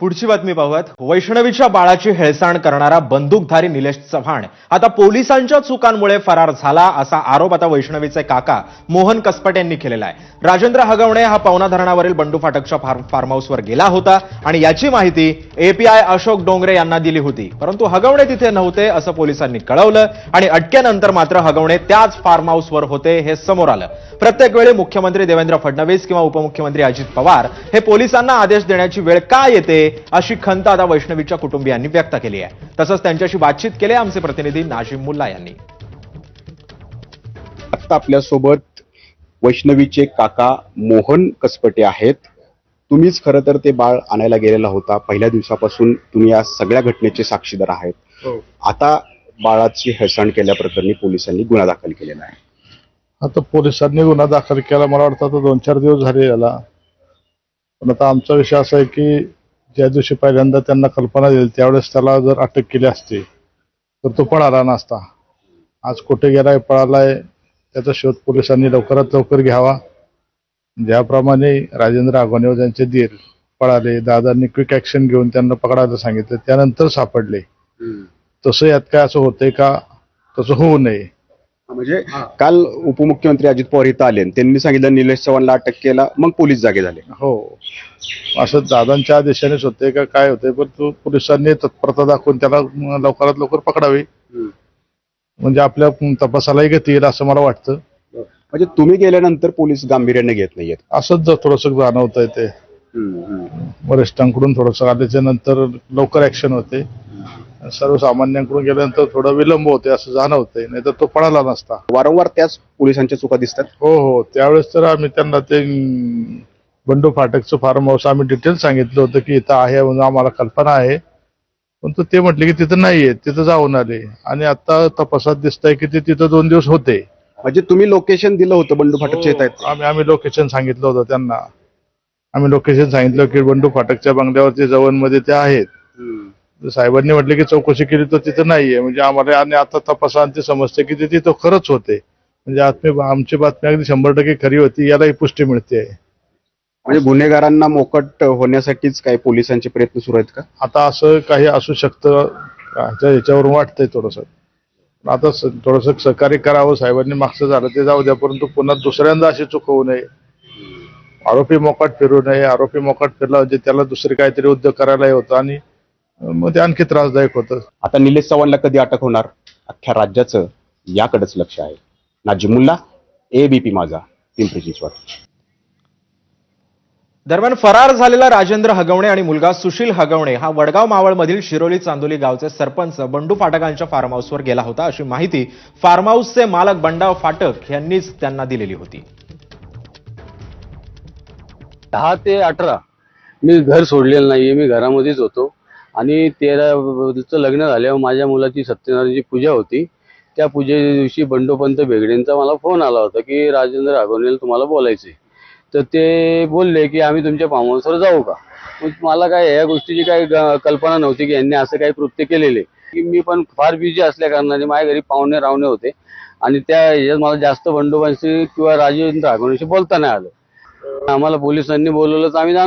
पुढची बातमी पाहूयात. वैष्णवीच्या बाळाची हेळसाण करणारा बंदूकधारी निलेश चव्हाण आता पोलिसांच्या चुकांमुळे फरार झाला असा आरोप आता वैष्णवीचे काका मोहन कसपट यांनी केलेला आहे. राजेंद्र हगवणे हा पवना धरणावरील बंडू फाटकच्या फार्म फार्म हाऊसवर गेला होता आणि याची माहिती एपीआय अशोक डोंगरे यांना दिली होती. परंतु हगवणे तिथे नव्हते असं पोलिसांनी कळवलं आणि अटकेनंतर मात्र हगवणे त्याच फार्म हाऊसवर होते हे समोर आलं. प्रत्येक वेळी मुख्यमंत्री देवेंद्र फडणवीस किंवा उपमुख्यमंत्री अजित पवार हे पोलिसांना आदेश देण्याची वेळ का येते अशी खंत आता वैष्णवीच्या कुटुंबियांनी व्यक्त केली आहे. तसंच त्यांच्याशी बातचीत केली आहे आमचे प्रतिनिधी नाशिम मुल्ला यांनी. आता आपल्यासोबत वैष्णवीचे काका मोहन कसपटे आहेत. तुम्हीच खरं तर ते बाळ आणायला गेलेला होता. पहिल्या दिवसापासून तुम्ही या सगळ्या घटनेचे साक्षीदार आहेत. आता बाळाची हेळसाण केल्याप्रकरणी पोलिसांनी गुन्हा दाखल केलेला आहे. आता पोलिसांनी गुन्हा दाखल केला. मला वाटतं आता दोन चार दिवस झाले याला. पण आता आमचा विषय असा आहे की ज्या दिवशी पहिल्यांदा त्यांना कल्पना दिली त्यावेळेस त्याला जर अटक केली असती तर तो पळाला नसता. आज कुठे गेलाय पळालाय त्याचा शोध पोलिसांनी लवकरात लवकर घ्यावा. ज्याप्रमाणे राजेंद्र आगोनेव त्यांचे दीर पळाले दादांनी क्विक ऍक्शन घेऊन त्यांना पकडायला सांगितलं त्यानंतर सापडले. तसं यात काय असं होतंय का? तसं होऊ नये. म्हणजे काल उपमुख्यमंत्री अजित पवार इथं आले आणि त्यांनी सांगितलं निलेश चव्हाणला अटक केला मग पोलीस जागे झाले. हो. असं दादांच्या आदेशानेच होते का काय होते पण तो पोलिसांनी तत्परता दाखवून त्याला लवकरात लवकर पकडावे. म्हणजे आपल्या तपासालाही गती येईल असं मला वाटतं. म्हणजे तुम्ही गेल्यानंतर पोलीस गांभीर्याने घेत नाहीयेत. असंच जर थोडंसं जाणवत आहे ते वरिष्ठांकडून थोडंसं आल्याच्यानंतर लवकर ऍक्शन होते. सर्वसामान्यांकडून गेल्यानंतर थोडा विलंब होते असं जाणवतंय. नाही तर तो पळाला नसता. वारंवार त्याच पोलिसांच्या चुका दिसतात? हो हो. त्यावेळेस तर आम्ही त्यांना ते बंडू फाटकचं फार्म हाऊस आम्ही डिटेल सांगितलं होतं की इथं आहे म्हणून आम्हाला कल्पना आहे. पण तो ते म्हटले की तिथं नाहीये तिथं जाऊन आले. आणि आता तपासात दिसतंय की ते तिथं दोन दिवस होते. म्हणजे तुम्ही लोकेशन दिलं होतं बंडू फाटकच्या येत आहेत आम्ही आम्ही लोकेशन सांगितलं होतं त्यांना. आम्ही लोकेशन सांगितलं की बंडू फाटकच्या बंगल्यावरती जवळमध्ये ते आहेत. साहेबांनी म्हटले की चौकशी केली तर तिथं नाहीये. म्हणजे आम्हाला आणि आता तपासांती समजते की ते तिथं खरंच होते. म्हणजे आत्मी आमची बातमी अगदी शंभर टक्के खरी होती. यालाही पुष्टी मिळते. म्हणजे गुन्हेगारांना मोकट होण्यासाठीच काय पोलिसांचे प्रयत्न सुरू आहेत का? आता असं काही असू शकतं. ह्याच्यावरून वाटतंय थोडस. आता थोडंसं सहकार्य करावं. साहेबांनी मागचं झालं ते जाऊ द्या. परंतु पुन्हा दुसऱ्यांदा अशी चूक होऊ नये. आरोपी मोकाट फिरू नये. आरोपी मोकाट फिरला म्हणजे त्याला दुसरे काहीतरी उद्योग करायलाही होतं. आणि मग ते आणखी त्रासदायक होतं. आता निलेश चव्हाणला कधी अटक होणार? अख्ख्या राज्याचं याकडेच लक्ष आहे. नाजिमुल्ला एबीपी माझा पिंपरी चिंचवड दरम्यान फरार झालेला राजेंद्र हगवणे आणि मुलगा सुशील हगवणे हा वडगाव मावळमधील शिरोली चांदोली गावचे सरपंच बंडू फाटकांच्या फार्म हाऊसवर गेला होता. अशी माहिती फार्म हाऊसचे मालक बंडाव फाटक यांनीच त्यांना दिलेली होती. दहा ते अठरा. मी घर सोडलेलं नाहीये. मी घरामध्येच होतो. आणि तेराचं लग्न झाल्यावर माझ्या मुलाची सत्यनारायणची पूजा होती. त्या पूजेच्या दिवशी बंडोपंत बेगडेंचा मला फोन आला होता की राजेंद्र राघवनेल तुम्हाला बोलायचे तर ते बोलले की आम्ही तुमच्या फार्म हाऊसवर जाऊ का? मला काय या गोष्टीची काही कल्पना नव्हती की यांनी असं काही कृत्य केलेले. की मी पण फार बिझी असल्या कारणाने माझ्या घरी पाहुणे रावणे होते. आणि त्या ह्याच्यात मला जास्त बंडोबांशी किंवा राजेंद्र राघवनेशी बोलता नाही आलं. आम्हाला पोलिसांनी बोलवलं तर आम्ही